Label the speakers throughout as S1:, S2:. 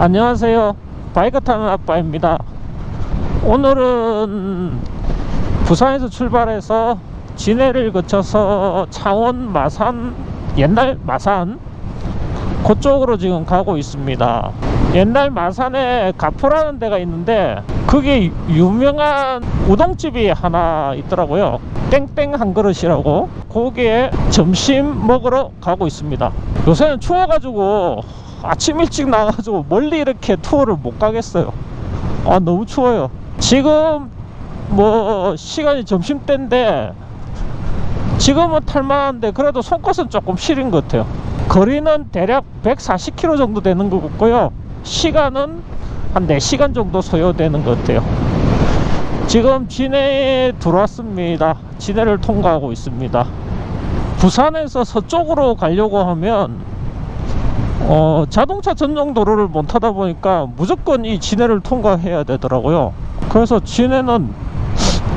S1: 안녕하세요. 바이크 타는 아빠입니다. 오늘은 부산에서 출발해서 진해를 거쳐서 창원 마산 옛날 마산 그쪽으로 지금 가고 있습니다. 옛날 마산에 가포라는 데가 있는데 그게 유명한 우동집이 하나 있더라고요. 땡땡 한 그릇이라고 거기에 점심 먹으러 가고 있습니다. 요새는 추워가지고 아침 일찍 나가가지고 멀리 이렇게 투어를 못 가겠어요. 아 너무 추워요. 지금 뭐 시간이 점심 때인데 지금은 탈만한데 그래도 손끝은 조금 시린 것 같아요. 거리는 대략 140km 정도 되는 것 같고요. 시간은 한 4시간 정도 소요되는 것 같아요. 지금 진해에 들어왔습니다. 진해를 통과하고 있습니다. 부산에서 서쪽으로 가려고 하면 어, 자동차 전용 도로를 못 타다 보니까 무조건 이 진해를 통과해야 되더라고요. 그래서 진해는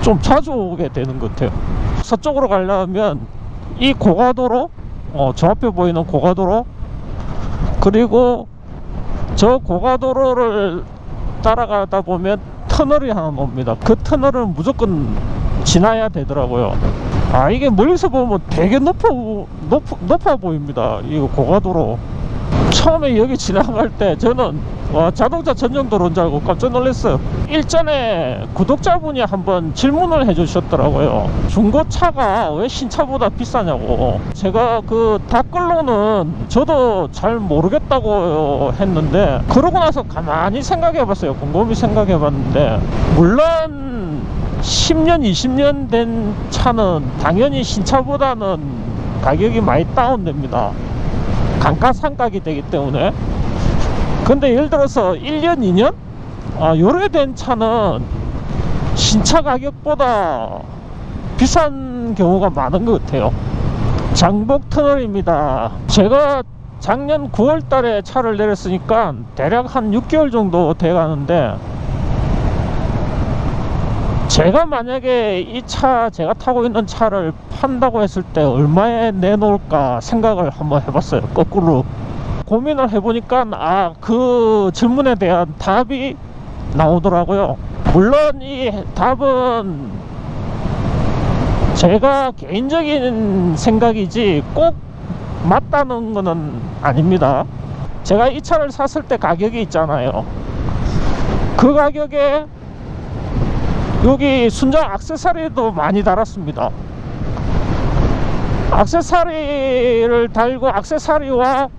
S1: 좀 자주 오게 되는 것 같아요. 서쪽으로 가려면 이 고가도로, 어, 저 앞에 보이는 고가도로, 그리고 저 고가도로를 따라가다 보면 터널이 하나 옵니다. 그 터널은 무조건 지나야 되더라고요. 아, 이게 멀리서 보면 되게 높아, 높, 높아 보입니다. 이거 고가도로. 처음에 여기 지나갈 때 저는 와, 자동차 전용 도로인 줄 알고 깜짝 놀랐어요. 일전에 구독자분이 한번 질문을 해주셨더라고요. 중고차가 왜 신차보다 비싸냐고. 제가 그 댓글로는 저도 잘 모르겠다고 했는데 그러고 나서 가만히 생각해 봤어요. 곰곰이 생각해 봤는데 물론 10년, 20년 된 차는 당연히 신차보다는 가격이 많이 다운됩니다. 감가상각이 되기 때문에. 근데 예를 들어서 1년 2년? 아 요래된 차는 신차 가격보다 비싼 경우가 많은 것 같아요. 장복 터널입니다. 제가 작년 9월 달에 차를 내렸으니까 대략 한 6개월 정도 돼 가는데 제가 만약에 이 차 제가 타고 있는 차를 판다고 했을 때 얼마에 내놓을까 생각을 한번 해봤어요 거꾸로. 고민을 해보니까 아 그 질문에 대한 답이 나오더라고요. 물론 이 답은 제가 개인적인 생각이지 꼭 맞다는 거는 아닙니다. 제가 이 차를 샀을 때 가격이 있잖아요. 그 가격에 여기 순정 악세사리도 많이 달았습니다. 악세사리를 달고 악세사리와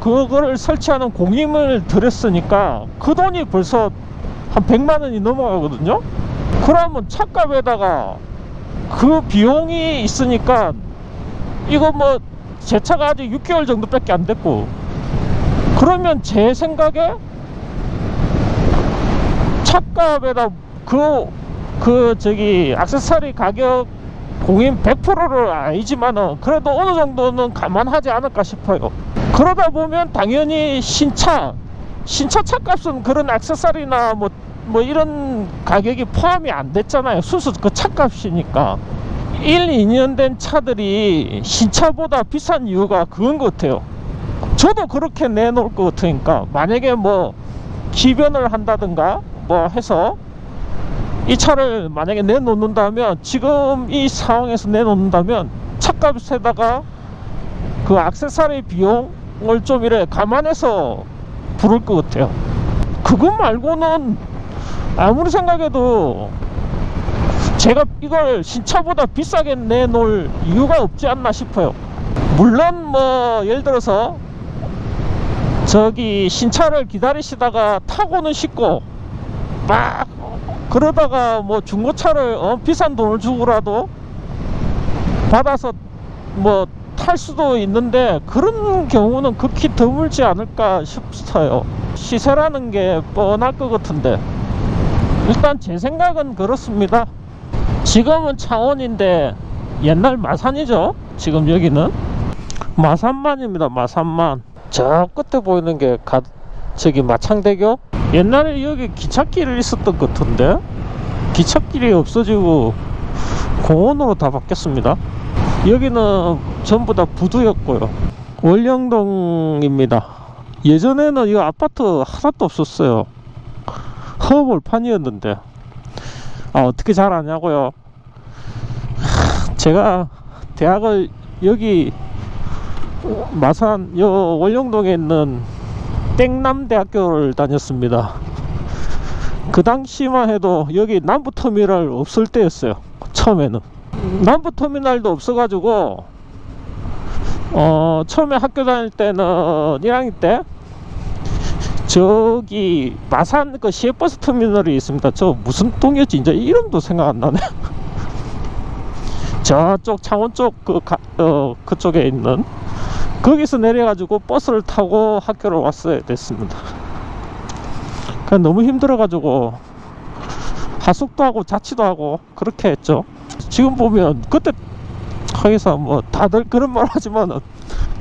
S1: 그거를 설치하는 공임을 들였으니까 그 돈이 벌써 한 100만 원이 넘어가거든요. 그러면 차값에다가 그 비용이 있으니까 이거 뭐 제 차가 아직 6개월 정도밖에 안 됐고 그러면 제 생각에 차값에다 그 그 저기 액세서리 가격 공인 100%를 아니지만은 그래도 어느 정도는 감안하지 않을까 싶어요. 그러다 보면 당연히 신차 신차 차값은 그런 액세서리나 뭐, 뭐 이런 가격이 포함이 안 됐잖아요. 수수 그 차값이니까. 1, 2년 된 차들이 신차보다 비싼 이유가 그건 것 같아요. 저도 그렇게 내놓을 것 같으니까 만약에 뭐 기변을 한다든가 뭐 해서 이 차를 만약에 내놓는다면 지금 이 상황에서 내놓는다면 차값에다가 그 액세서리 비용을 좀 이래 감안해서 부를 것 같아요. 그것 말고는 아무리 생각해도 제가 이걸 신차보다 비싸게 내놓을 이유가 없지 않나 싶어요. 물론 뭐 예를 들어서 저기 신차를 기다리시다가 타고는 싶고 막 그러다가 뭐 중고차를 어, 비싼 돈을 주고라도 받아서 뭐 탈 수도 있는데 그런 경우는 극히 드물지 않을까 싶어요. 시세라는 게 뻔할 것 같은데 일단 제 생각은 그렇습니다. 지금은 창원인데 옛날 마산이죠. 지금 여기는 마산만입니다. 마산만. 저 끝에 보이는 게 가, 저기 마창대교 옛날에 여기 기찻길이 있었던 것 같은데? 기찻길이 없어지고 공원으로 다 바뀌었습니다. 여기는 전부 다 부두였고요. 월령동입니다. 예전에는 이 아파트 하나도 없었어요. 허벌판이었는데. 아 어떻게 잘 아냐고요? 하, 제가 대학을 여기 마산 요 월령동에 있는 땡남대학교를 다녔습니다. 그 당시만 해도 여기 남부터미널 없을 때였어요. 처음에는 남부터미널도 없어 가지고 어 처음에 학교 다닐 때는 1학년 때 저기 마산 그 시외버스 터미널이 있습니다. 저 무슨 동이었지? 이제 이름도 생각 안 나네. 저쪽 창원 쪽그 어, 그쪽에 있는 거기서 내려가지고 버스를 타고 학교를 왔어야 됐습니다. 그냥 너무 힘들어가지고 하숙도 하고 자취도 하고 그렇게 했죠. 지금 보면 그때 거기서 뭐 다들 그런 말 하지만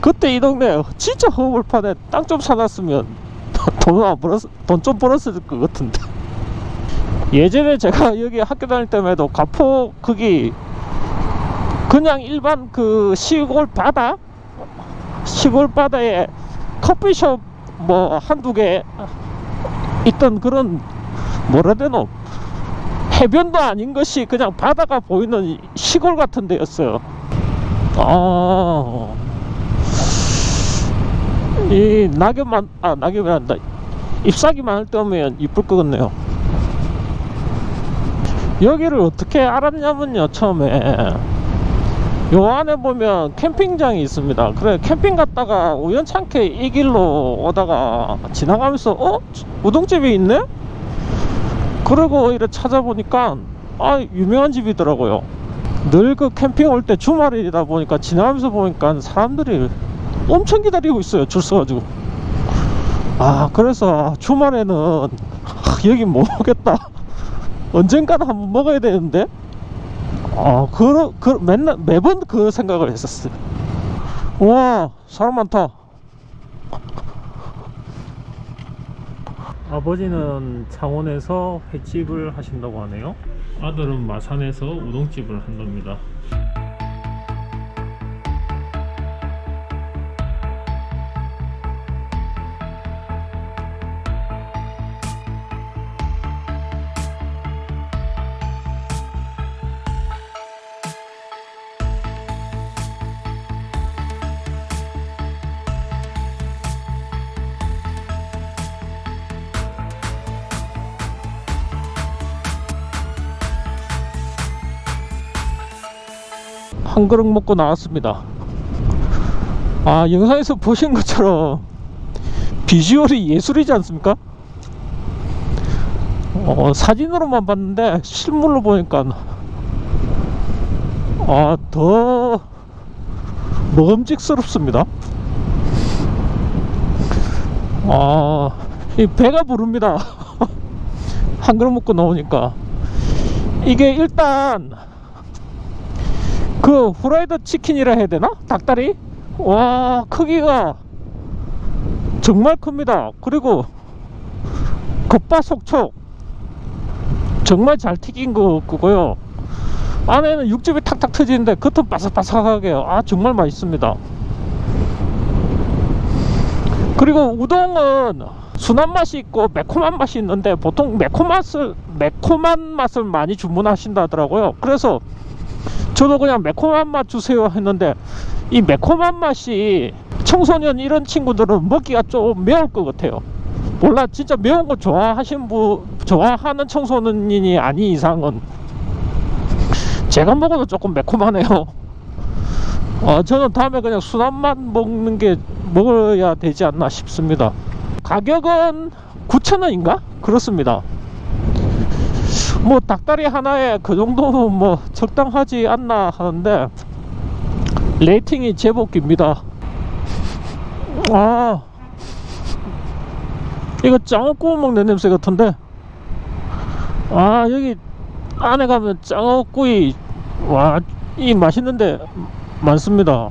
S1: 그때 이 동네 진짜 허물판에 땅 좀 사놨으면 돈안 벌었 돈좀 벌었을 것 같은데 예전에 제가 여기 학교 다닐 때만 해도 가포 거기 그냥 일반 그 시골 바다 시골 바다에 커피숍 뭐 한두 개 있던 그런 뭐라 되노 해변도 아닌 것이 그냥 바다가 보이는 시골 같은 데였어요. 아, 이 낙엽만 아 낙엽이 한다. 잎사귀 많을 때 오면 이쁠 것 같네요. 여기를 어떻게 알았냐면요 처음에 요 안에 보면 캠핑장이 있습니다. 그래 캠핑 갔다가 우연찮게 이 길로 오다가 지나가면서 어 우동집이 있네? 그리고 이래 찾아보니까 아 유명한 집이더라고요. 늘 그 캠핑 올 때 주말이다 보니까 지나가면서 보니까 사람들이 엄청 기다리고 있어요. 줄 서가지고. 아 그래서 주말에는 아, 여기 못 오겠다. 언젠가는 한번 먹어야 되는데 아, 그, 그, 맨날, 매번 그 생각을 했었어요. 와, 사람 많다. 아버지는 창원에서 횟집을 하신다고 하네요. 아들은 마산에서 우동집을 한답니다. 한 그릇 먹고 나왔습니다. 아, 영상에서 보신 것처럼 비주얼이 예술이지 않습니까? 어, 사진으로만 봤는데 실물로 보니까 아, 더 먹음직스럽습니다. 아, 이 배가 부릅니다. 한 그릇 먹고 나오니까 이게 일단 그 후라이드 치킨이라 해야 되나? 닭다리? 와 크기가 정말 큽니다. 그리고 겉바속촉. 정말 잘 튀긴 거 그거요. 안에는 육즙이 탁탁 터지는데 겉은 바삭바삭하게 아 정말 맛있습니다. 그리고 우동은 순한 맛이 있고 매콤한 맛이 있는데 보통 매콤 맛을 매콤한 맛을 많이 주문하신다더라고요. 그래서 저도 그냥 매콤한 맛 주세요 했는데 이 매콤한 맛이 청소년 이런 친구들은 먹기가 좀 매울 것 같아요. 몰라 진짜 매운 거 좋아하시는 분 좋아하는 청소년이 아닌 이상은 제가 먹어도 조금 매콤하네요. 어, 저는 다음에 그냥 순한 맛 먹는 게 먹어야 되지 않나 싶습니다. 가격은 9,000원인가? 그렇습니다. 뭐 닭다리 하나에 그 정도는 뭐 적당하지 않나 하는데 레이팅이 제법 깁니다. 아 이거 짱어 구워 먹는 냄새 같은데? 아 여기 안에 가면 짱어 구이 와 이 맛있는데 많습니다